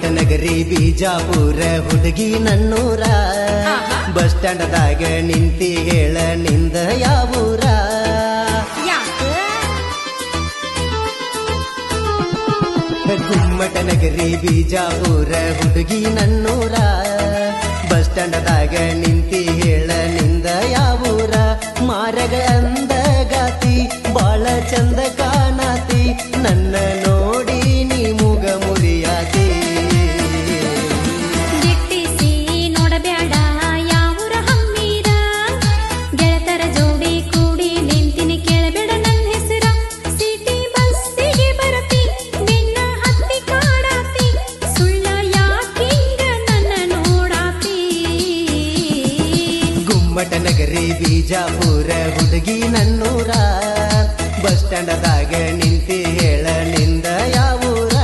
ನಗರಿ ಬಿಜಾಪುರ ಹುಡುಗಿ ನನ್ನೂರ. ಬಸ್ ಸ್ಟ್ಯಾಂಡ್ದಾಗ ನಿಂತಿ ಹೇಳ ನಿಂದ ಯಾವೂರ. ನಗರಿ ಬಿಜಾಪುರ ಹುಡುಗಿ ನನ್ನೂರ. ಬಸ್ ಸ್ಟ್ಯಾಂಡ್ದಾಗ ನಿಂತಿ ಹೇಳ ನಿಂದ ಯಾವೂರ. ಮಾರಗ ಅಂದಗಾತಿ ಬಾಳ ಚಂದ ಕಾಣಾತಿ ನನ್ನ ಗುಮ್ಮಟ ನಗರಿ ಬಿಜಾಪುರ ಹುಡುಗಿ ನನ್ನೂರ. ಬಸ್ ಸ್ಟ್ಯಾಂಡದಾಗ ನಿಂತಿ ಹೇಳ ನಿಂದ ಯಾವೂರ.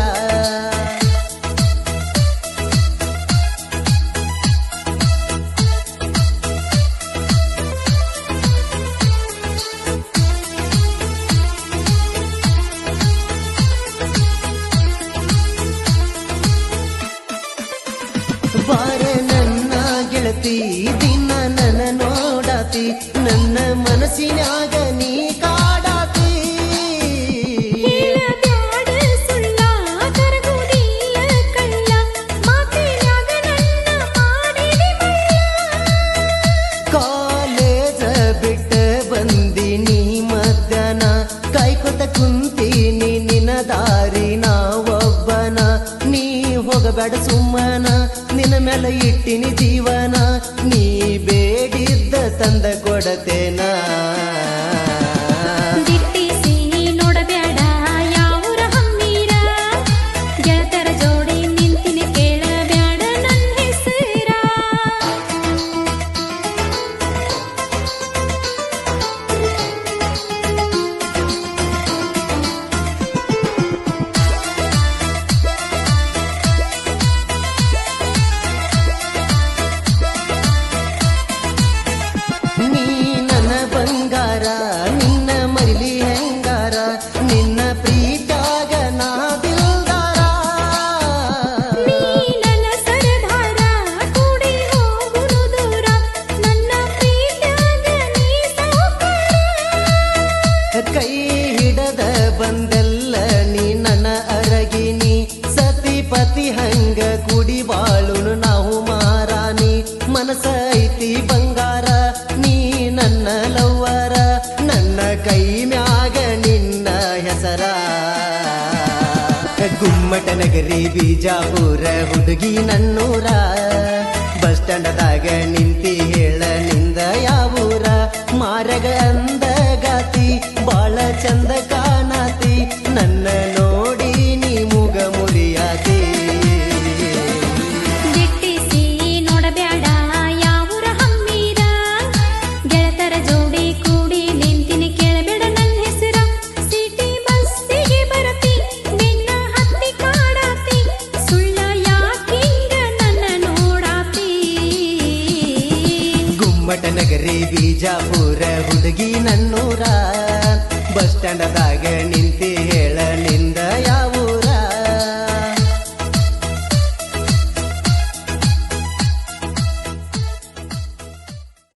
ಬಾರ ನನ್ನ ಗೆಳತಿ ದಿನ ನನ್ನ ನೋಡಾತಿ ನನ್ನ ಮನಸ್ಸಿನಾಗ ನೀ ಕಾಡಾತಿ. ಕಾಲೇಜ ಬಿಟ್ಟ ಬಂದಿನಿ ಮದ್ದನ ಕಾಯ್ಕೊತ ಕುಂತೀನಿ ನಿನ್ನ ದಾರಿ ನಾವೊಬ್ಬನ. ಒಬ್ಬನ ನೀ ಹೋಗಬೇಡ ಸುಮ್ಮನ ನಿನ್ನ ಮೇಲೆ ಇಟ್ಟಿನಿ ಜೀವನ ನೀ ಬೇಡಿದ್ದ ತಂದ ಕೊಡತೇನ? ಹಿಡದ ಬಂದೆಲ್ಲ ನೀ ನನ್ನ ಅರಗಿನಿ ಸತಿಪತಿ ಹಂಗ ಕುಡಿ ಬಾಳುನು ನಾವು ಮಾರಾನಿ. ಮನಸ ಐತಿ ಬಂಗಾರ, ನೀ ನನ್ನ ಲವ್ವರ. ನನ್ನ ಕೈ ಮ್ಯಾಗ ನಿನ್ನ ಹೆಸರ. ಗುಮ್ಮಟ ನಗರಿ ಬಿಜಾಪುರ, ಹುಡುಗಿ ನನ್ನೂರ. ಬಸ್ ಸ್ಟ್ಯಾಂಡದಾಗ ನಿಂತಿ ಹೇಳ ನಿಂದ ಯಾವೂರ. ಮಾರಗ ಚಂದ ಕಾಣತಿ ನನ್ನ ನೋಡಿ ನೀ ಮುಗ ಮುರಿಯಾತಿ. ಗಿಟ್ಟಿಸಿ ನೋಡಬೇಡ ಯಾವೂರ ಹಮ್ಮೀರ ಗೆಳತರ ಜೋಡಿ ಕೂಡಿ ನಿಂತಿನಿ ಕೇಳಬೇಡ ನನ್ನ ಹೆಸರ. ಸಿಟಿ ಬಸ್ಸಿಗೆ ಬರತಿ ನಿನ್ನ ಹತ್ತಿ ಕಾಡಾತಿ. ಸುಳ್ಳ ಯಾಕಿಂಗ ನನ್ನ ನೋಡಾತಿ? ಗುಮ್ಮಟ ನಗರಿ ಬಿಜಾಪುರ ಹುಡುಗಿ ನನ್ನೂರ. ಬಸ್ ಸ್ಟ್ಯಾಂಡದಾಗ ನಿಂತಿ ಹೇಳ ನಿನ್ನ